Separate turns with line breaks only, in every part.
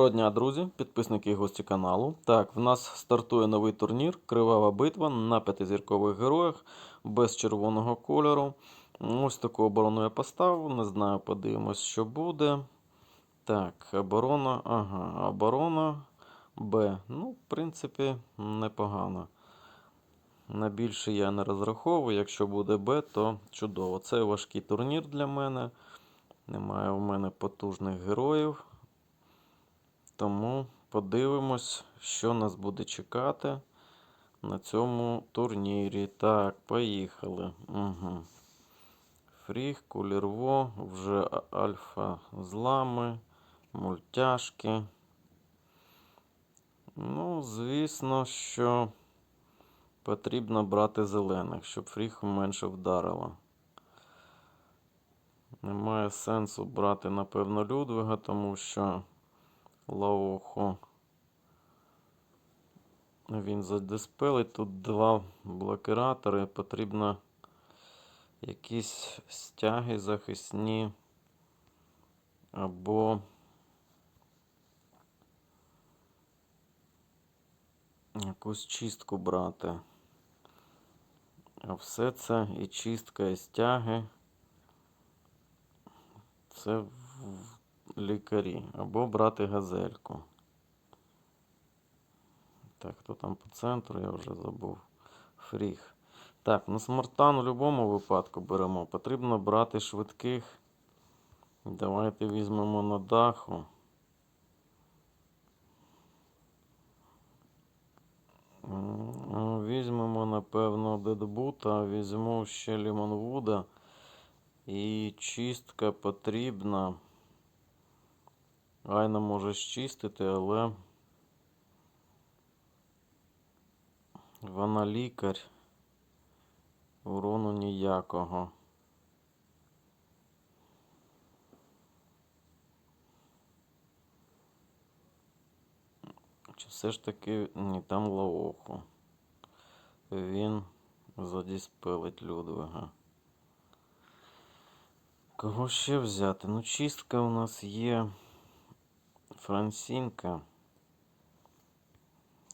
Доброго дня, друзі, підписники і гості каналу. Так, в нас стартує новий турнір Кривава битва на п'ятизіркових героях без червоного кольору. Ось таку оборону я поставив. Не знаю, подивимось, що буде. Так, оборона. Ага, оборона Б. Ну, в принципі, непогано. На більше я не розраховую. Якщо буде Б, то чудово. Це важкий турнір для мене. Немає у мене потужних героїв. Тому подивимось, що нас буде чекати на цьому турнірі. Так, поїхали. Угу. Фріг, кулірво, вже альфа злами, мультяшки. Ну, звісно, що потрібно брати зелених, щоб фріг менше вдарило. Немає сенсу брати, напевно, Людвига, тому що Лаохо. Він задиспелить. Тут два блокиратори. Потрібно якісь стяги захисні або якусь чистку брати. А все це і чистка, і стяги. Це лікарі. Або брати газельку. Так, хто там по центру, я вже забув. Фріг. Так, ну смартан у будь-якому випадку беремо. Потрібно брати швидких. Давайте візьмемо на даху. Ну, Візьмемо, напевно, Дедбута, візьму ще Лімонвуда. І чистка потрібна. Айна може щистити, але вона лікар. Урону ніякого. Чи все ж таки ні, там Лаоху. Він задіспелить Людвига. Кого ще взяти? Ну, чистка у нас є Франсінка.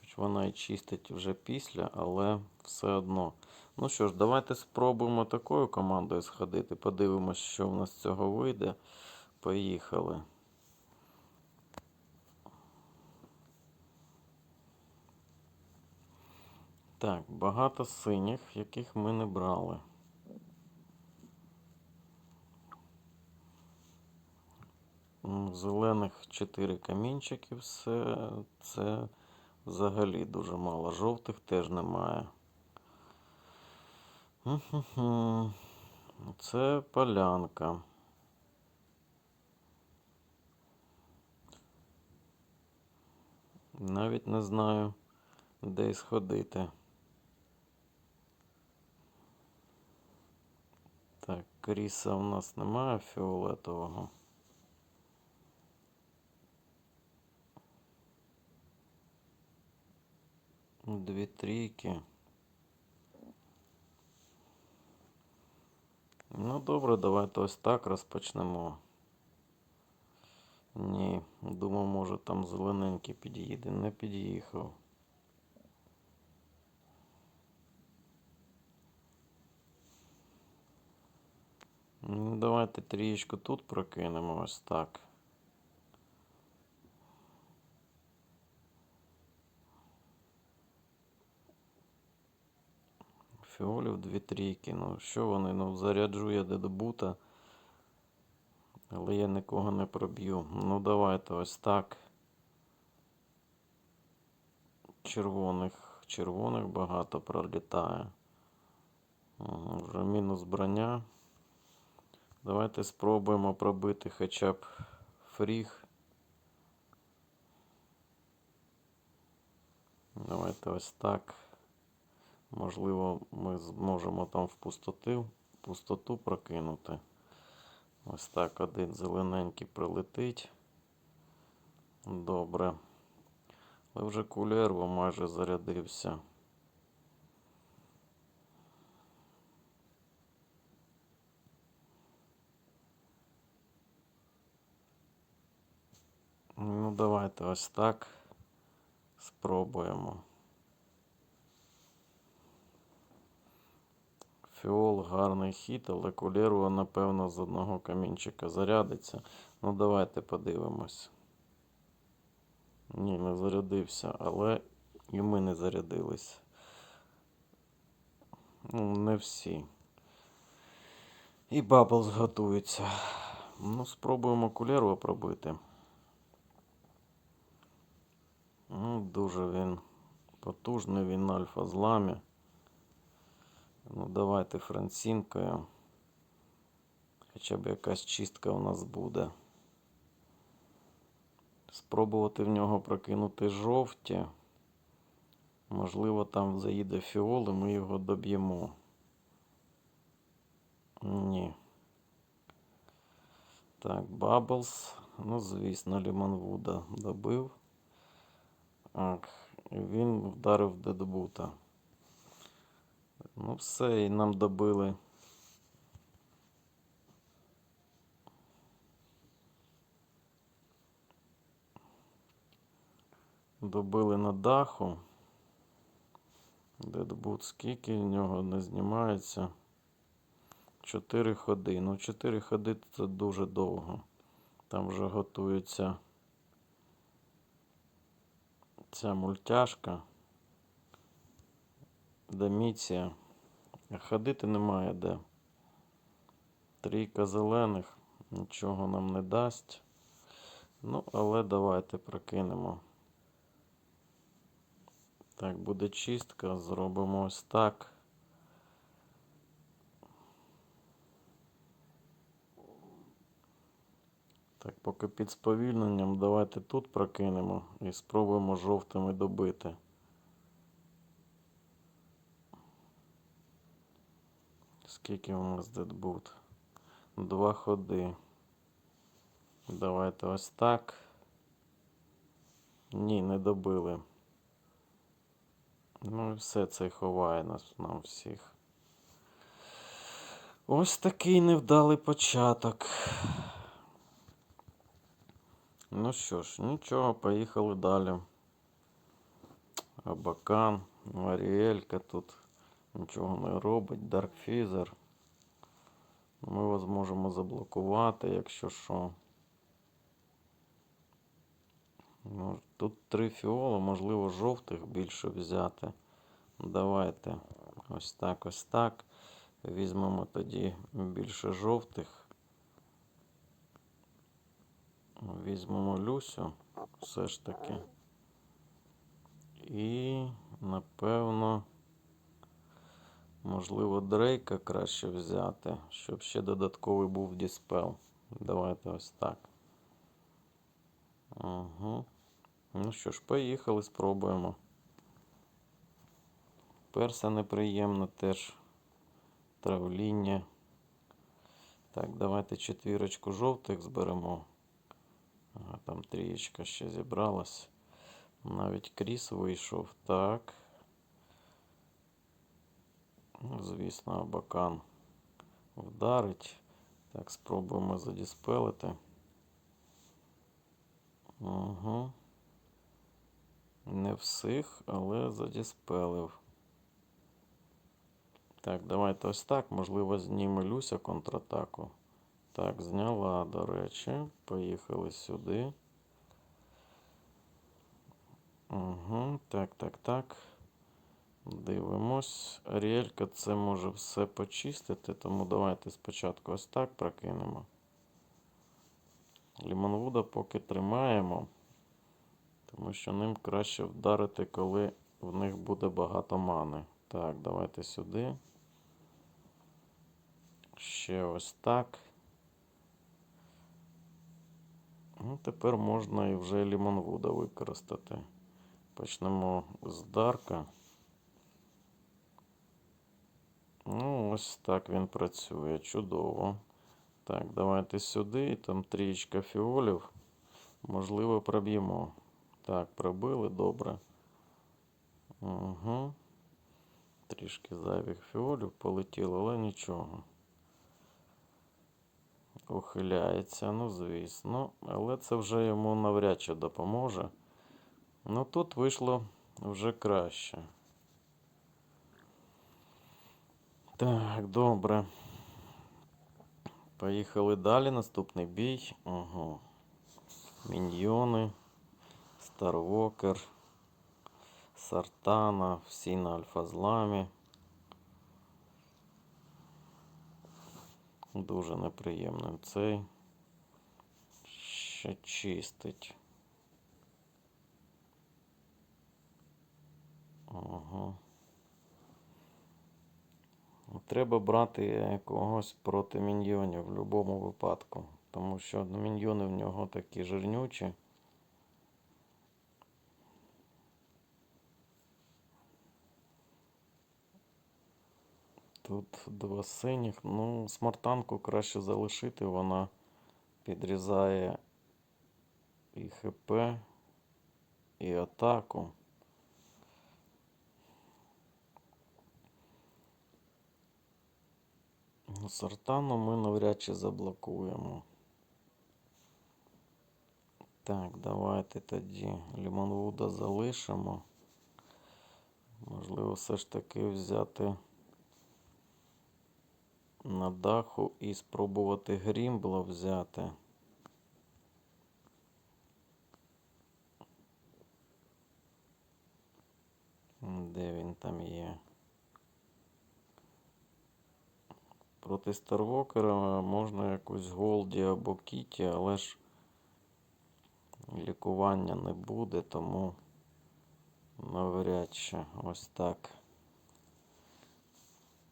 Хоч вона і чистить вже після, але все одно. Ну що ж, давайте спробуємо такою командою сходити. Подивимось, що в нас з цього вийде. Поїхали. Так, багато синіх, яких ми не брали. Зелених 4 камінчики, все це взагалі дуже мало. Жовтих теж немає. Це полянка. Навіть не знаю, де сходити. Так, кріса у нас немає фіолетового. Дві трійки. Ну добре, давайте ось так розпочнемо. Ні, думав, може там зелененький під'їде. Не під'їхав. Ну, давайте трієчку тут прокинемо ось так. Фіолів дві трійки. Ну, що вони? Ну, заряджу я дедобута. Але я нікого не проб'ю. Ну, давайте ось так. Червоних. Червоних багато пролітає. Вже мінус броня. Давайте спробуємо пробити хоча б фріг. Давайте ось так. Можливо, ми зможемо там в пустоту, пустоту прокинути. Ось так один зелененький прилетить. Добре. Але вже кулерво майже зарядився. Ну, давайте ось так. Спробуємо. Фіол гарний хід, але кулірова, напевно, з одного камінчика зарядиться. Ну, давайте подивимось. Ні, не зарядився, але і ми не зарядились. Ну, не всі. І Баблс готується. Ну, спробуємо кулеру пробити. Ну, дуже він потужний, він альфа зламі. Ну, давайте францінкою. Хоча б якась чистка у нас буде. Спробувати в нього прокинути жовті. Можливо, там заїде фіол і ми його доб'ємо. Ні. Так, Баблс. Ну, звісно, Лімонвуда добив. Так, він вдарив Дедбута. Ну, все, і нам добили. Добили на даху. Дедбут скільки в нього не знімається. Чотири ходи. Ну, чотири ходи це дуже довго. Там вже готується ця мультяшка. Деміція. Ходити немає де. Трійка зелених нічого нам не дасть. Ну, але давайте прокинемо. Так, буде чистка. Зробимо ось так. Так, поки під сповільненням, давайте тут прокинемо і спробуємо жовтими добити. Скільки у нас дедбут? Два ходи. Давайте ось так. Ні, не добили. Ну і все це ховає нас нам всіх. Ось такий невдалий початок. Ну що ж, нічого, поїхали далі. Абакан, Маріелька тут нічого не робить. Даркфізер. Ми вас можемо заблокувати, якщо що. Ну, тут три фіоли, можливо, жовтих більше взяти. Давайте ось так, ось так. Візьмемо тоді більше жовтих. Візьмемо Люсю все ж таки. І, напевно, можливо, Дрейка краще взяти, щоб ще додатковий був діспел. Давайте ось так. Угу. Ну що ж, поїхали, спробуємо. Перса неприємно теж. Травління. Так, давайте четвірочку жовтих зберемо. Ага, там трієчка ще зібралась. Навіть кріс вийшов. Так. Ну, звісно, абакан вдарить. Так, спробуємо задіспелити. Угу. Не всіх, але задіспелив. Так, давайте ось так. Можливо, зніме Люся контратаку. Так, зняла, до речі. Поїхали сюди. Угу, Так, так, так. Дивимось. Аріелька це може все почистити, тому давайте спочатку ось так прокинемо. Лімонвуда поки тримаємо, тому що ним краще вдарити, коли в них буде багато мани. Так, давайте сюди. Ще ось так. Ну, Тепер можна і вже Лімонвуда використати. Почнемо з Дарка. Ну, ось так він працює. Чудово. Так, давайте сюди. Там трієчка фіолів. Можливо, проб'ємо. Так, пробили, добре. Угу. Трішки зайвих фіолів полетіло, але нічого. Ухиляється, ну звісно, але це вже йому навряд чи допоможе. Ну тут вийшло вже краще. Так, добре. Поїхали далі. Наступний бій. Ага. Міньйони, Старвокер, Сартана, всі на альфа-зламі. Дуже неприємним цей. Ще чистить. Ага. Треба брати когось проти міньйонів в будь-якому випадку. Тому що міньйони в нього такі жирнючі. Тут два синіх. Ну, смартанку краще залишити, вона підрізає і ХП, і атаку. Сартану ми навряд чи заблокуємо. Так, давайте тоді Лімонвуда залишимо. Можливо, все ж таки взяти на даху і спробувати Грімбла взяти. Де він там є? Проти Старвокера можна якусь Голді або Кіті, але ж лікування не буде, тому навряд чи ось так.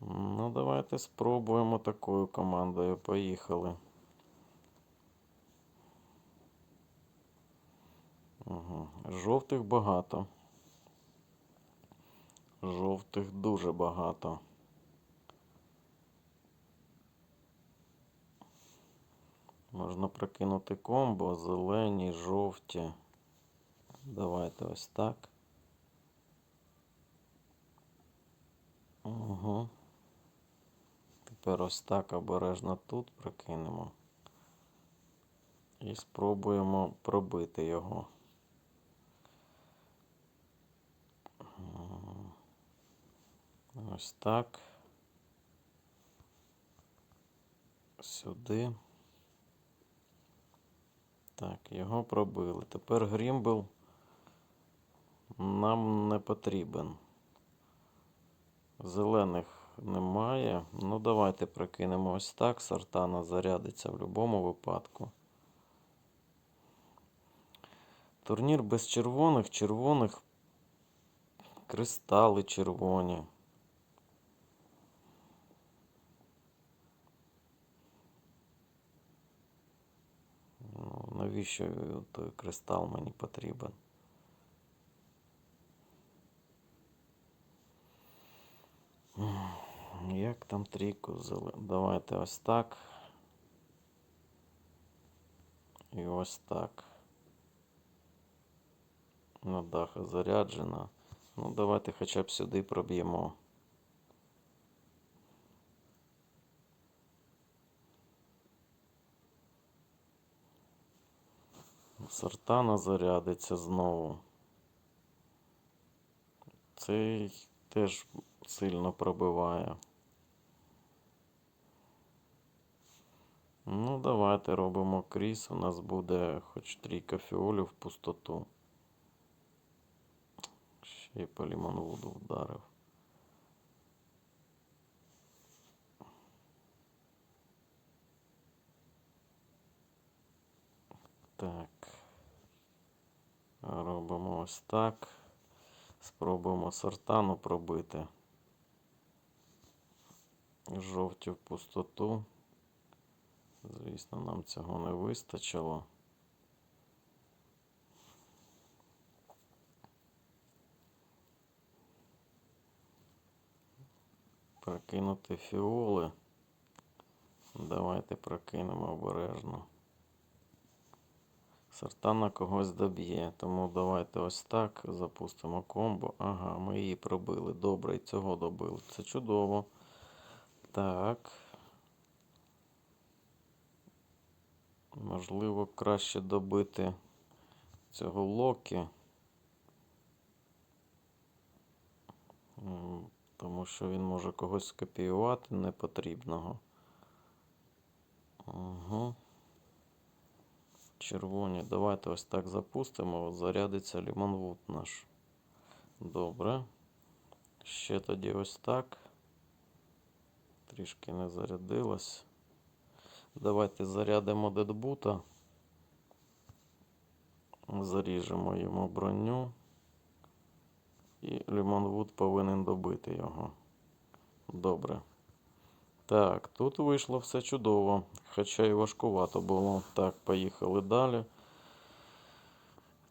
Ну, давайте спробуємо такою командою. Поїхали. Угу. Жовтих багато. Жовтих дуже багато. Можна прикинути комбо, зелені, жовті. Давайте ось так. Угу. Тепер ось так обережно тут прикинемо. І спробуємо пробити його. Ось так. Сюди. Так, його пробили. Тепер Грімбл нам не потрібен. Зелених немає. Ну, давайте прикинемо ось так. Сартана зарядиться в будь-якому випадку. Турнір без червоних, червоних кристали червоні. Навіщо той кристал мені потрібен? Як там трійку взяли? Давайте ось так. І ось так. На даха заряджена. Ну, давайте хоча б сюди проб'ємо. Сартана зарядиться знову. Цей теж сильно пробиває. Ну, давайте робимо кріс. У нас буде хоч трійка фіолів в пустоту. Ще й по лімонвуду вдарив. Так. Робимо ось так. Спробуємо сортану пробити. Жовті в пустоту. Звісно, нам цього не вистачило. Прокинути фіоли. Давайте прокинемо обережно. Сартана когось доб'є, тому давайте ось так запустимо комбо. Ага, ми її пробили. Добре, і цього добили. Це чудово. Так. Можливо, краще добити цього Локі. Тому що він може когось скопіювати непотрібного. Угу. Червоні. Давайте ось так запустимо. Зарядиться лімонвуд наш. Добре. Ще тоді ось так. Трішки не зарядилось. Давайте зарядимо дедбута. Заріжемо йому броню. І Лімонвуд повинен добити його. Добре. Так, тут вийшло все чудово. Хоча і важкувато було. Так, поїхали далі.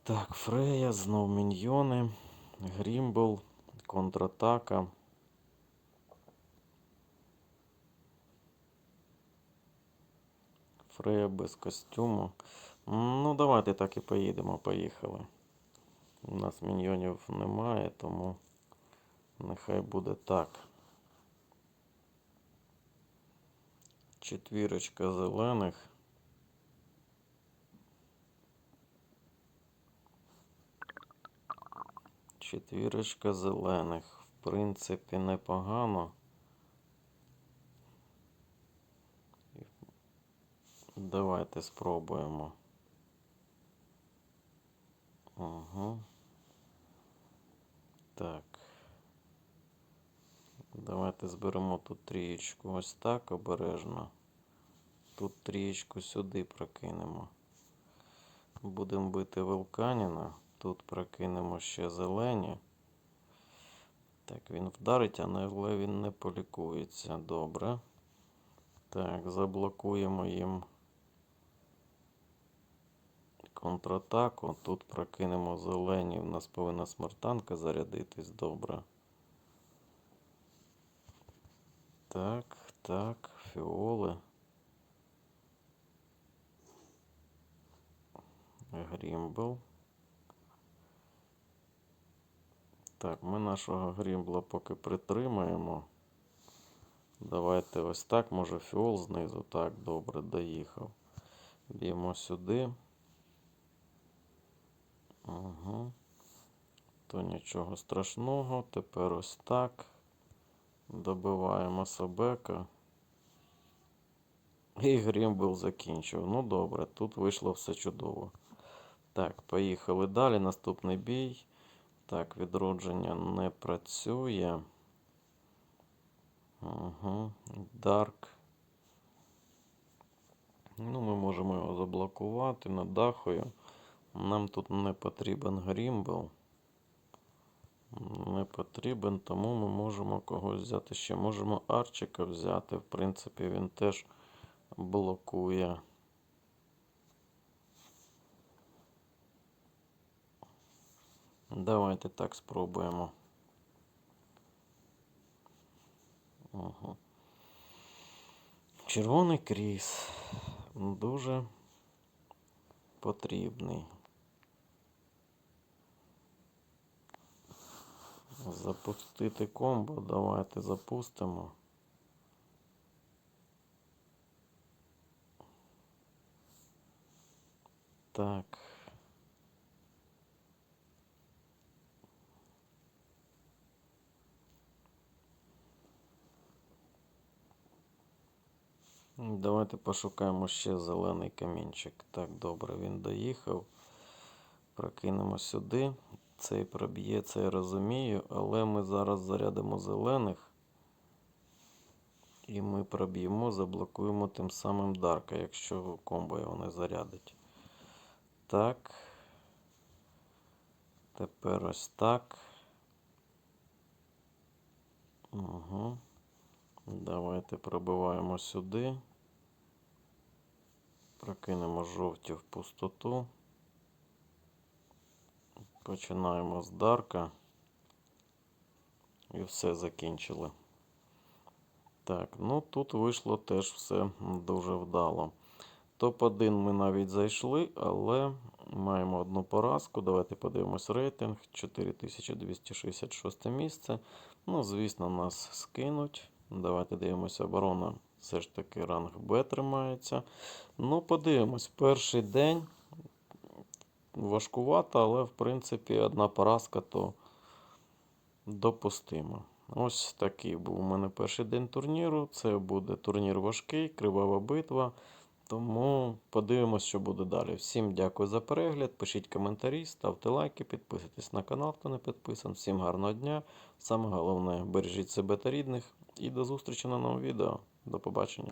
Так, Фрея, знов міньйони. Грімбл, контратака. Фрея без костюму. Ну, давайте так і поїдемо. Поїхали. У нас міньйонів немає, тому нехай буде так. Четвірочка зелених. Четвірочка зелених. В принципі, непогано. Давайте спробуємо. Угу. Так. Давайте зберемо тут трієчку ось так обережно. Тут трієчку сюди прокинемо. Будемо бити вулканіна. Тут прокинемо ще зелені. Так, він вдарить, але він не полікується. Добре. Так, заблокуємо їм контратаку. Тут прокинемо зелені. У нас повинна смертанка зарядитись. Добре. Так, так, фіоли. Грімбл. Так, ми нашого грімбла поки притримаємо. Давайте ось так, може фіол знизу. Так, добре, доїхав. Б'ємо сюди. Угу. То нічого страшного. Тепер ось так. Добиваємо Собека. І Грімбл закінчив. Ну добре, тут вийшло все чудово. Так, поїхали далі. Наступний бій. Так, відродження не працює. Угу. Дарк. Ну, ми можемо його заблокувати над дахою. Нам тут не потрібен Грімбл. Не потрібен, тому ми можемо когось взяти ще. Можемо Арчика взяти. В принципі, він теж блокує. Давайте так спробуємо. Угу. Червоний кріс. Дуже потрібний. Запустити комбо. Давайте запустимо. Так. Давайте пошукаємо ще зелений камінчик. Так, добре, він доїхав. Прокинемо сюди. Цей проб'є, це я розумію, але ми зараз зарядимо зелених. І ми проб'ємо, заблокуємо тим самим Дарка, якщо комбо його не зарядить. Так. Тепер ось так. Угу. Давайте пробиваємо сюди. Прокинемо жовті в пустоту. Починаємо з Дарка. І все закінчили. Так, ну тут вийшло теж все дуже вдало. Топ-1 ми навіть зайшли, але маємо одну поразку. Давайте подивимось рейтинг. 4266 місце. Ну, звісно, нас скинуть. Давайте дивимося оборона все ж таки ранг Б тримається. Ну, подивимось, перший день важкувато, але в принципі одна поразка то допустимо. Ось такий був у мене перший день турніру. Це буде турнір важкий, кривава битва. Тому подивимось, що буде далі. Всім дякую за перегляд. Пишіть коментарі, ставте лайки, підписуйтесь на канал, хто не підписан. Всім гарного дня. Саме головне, бережіть себе та рідних. І до зустрічі на новому відео. До побачення.